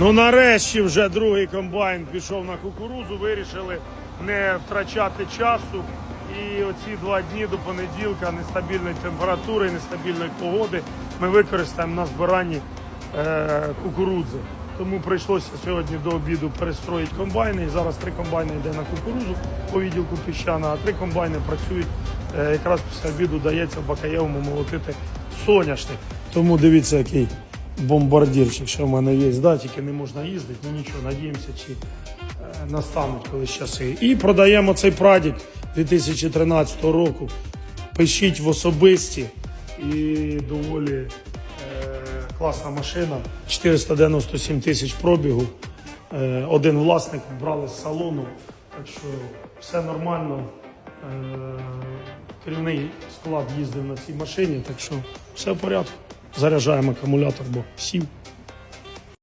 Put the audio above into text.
Ну нарешті вже другий комбайн пішов на кукурузу, вирішили не втрачати часу. І оці два дні до понеділка нестабільної температури, нестабільної погоди ми використаємо на збиранні е, кукурудзи. Тому прийшлося сьогодні до обіду перестроїти комбайни. І зараз три комбайни йде на кукурузу по відділку піщана, а три комбайни працюють. Е, якраз після обіду дається в Бакаєвому молотити соняшник. Тому дивіться, який бомбардірчик, що в мене є. Да, тільки не можна їздити, ну нічого, надіємося, чи е, настануть колись часи. І продаємо цей прадік 2013 року. Пишіть в особисті і доволі е, класна машина. 497 тисяч пробігу. Е, один власник брали з салону, так що все нормально. Е, керівний склад їздив на цій машині, так що все в порядку. Заряджаємо акумулятор, бо сів.